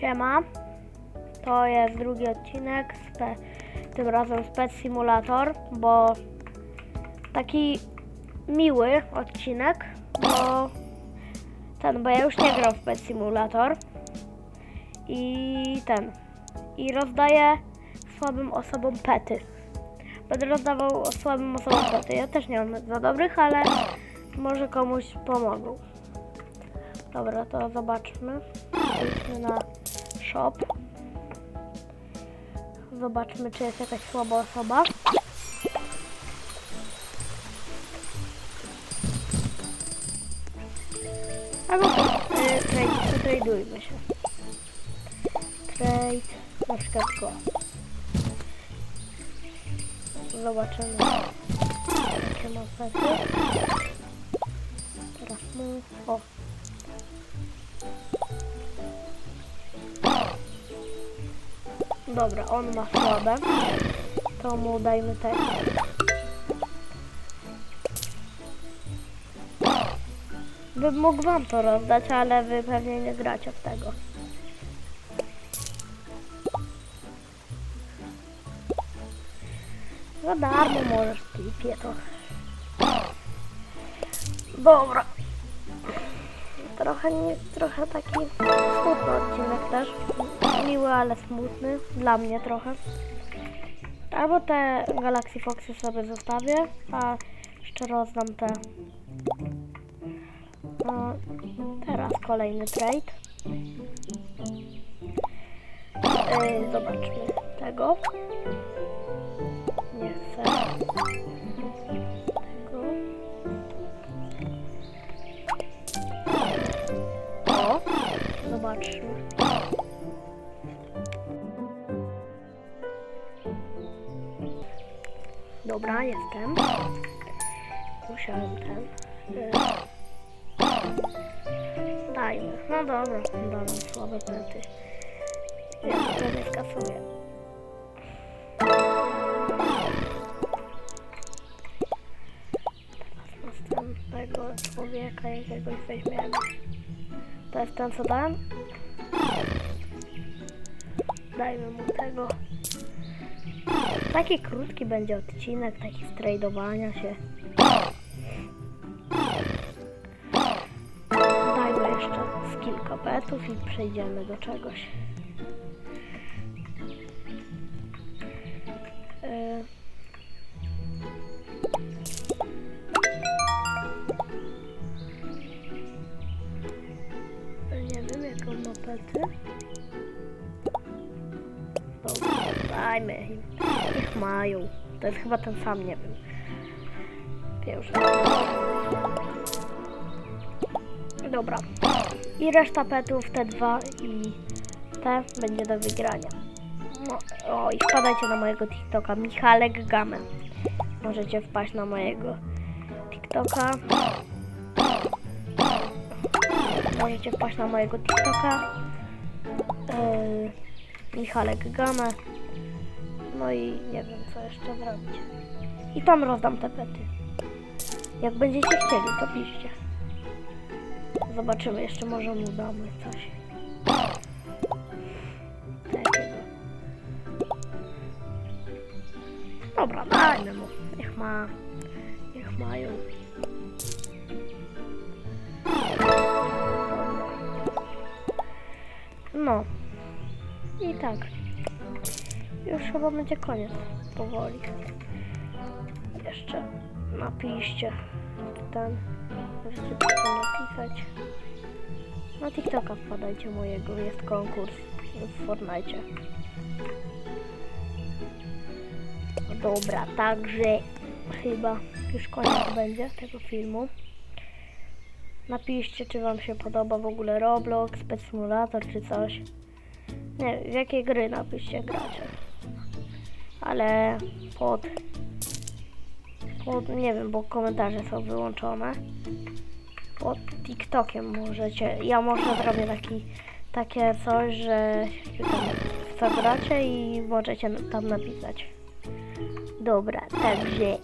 Siema. To jest drugi odcinek, spe, tym razem Spec Simulator, bo taki miły odcinek, bo ten, bo ja już nie gram w Pet Simulator i ten, i rozdaję słabym osobom pety. Będę rozdawał słabym osobom pety. Ja też nie mam za dobrych, ale może komuś pomogą. Dobra, to zobaczmy. Idźmy na shop. Zobaczmy, czy jest jakaś słaba osoba. Albo y, trade, tradujmy się. Trade, na przykład go. Zobaczymy, jakie ma. Teraz mu, o, Dobra, on ma słabe. To mu dajmy tego. Bym mógł wam to rozdać, ale wy pewnie nie gracie w tego. Za darmo możesz typie to. Dobra. Trochę, nie, trochę taki smutny odcinek też. Miły, ale smutny. Dla mnie trochę. Albo te Galaxy Foxy sobie zostawię, a jeszcze rozdam te. No, teraz kolejny trade. Yy, zobaczmy tego. Nie chcę. Zobaczmy. Dobra, jestem. Musiałem ten. y, Dajmy. No dobra, dam słabe pety. Ja nie skasuję. Teraz następnego człowieka jakiegoś weźmiemy. To jest ten co dałem? Dajmy mu tego. Taki krótki będzie odcinek, taki strajdowania się. Dajmy jeszcze z kilka petów i przejdziemy do czegoś. Dajmy im. Niech mają. To jest chyba ten sam, nie wiem. Pierwszy. Dobra. I reszta petów, te dwa i te będzie do wygrania. No, o, i wpadajcie na mojego TikToka, Michalek Gamę. Możecie wpaść na mojego TikToka. Możecie wpaść na mojego TikToka. Yy, Michalek Gamę. No i nie wiem co jeszcze zrobić. I tam rozdam te pety. Jak będziecie chcieli, to piszcie. Zobaczymy, jeszcze może mu damy coś. Takiego. Dobra, dajmy mu. Niech ma. Niech mają. No. I tak. Już chyba będzie koniec. Powoli. Jeszcze napiszcie ten. Możecie napisać. Na TikToka wpadajcie mojego. Jest konkurs w Fortnite. Dobra, także chyba już koniec będzie tego filmu. Napiszcie, czy Wam się podoba w ogóle Roblox, Pet Simulator, czy coś. Nie, w jakie gry napiszcie gracie. Ale pod, pod, nie wiem, bo komentarze są wyłączone. Pod TikTokiem możecie, ja może zrobię taki, takie coś, że co i możecie tam napisać. Dobra, także...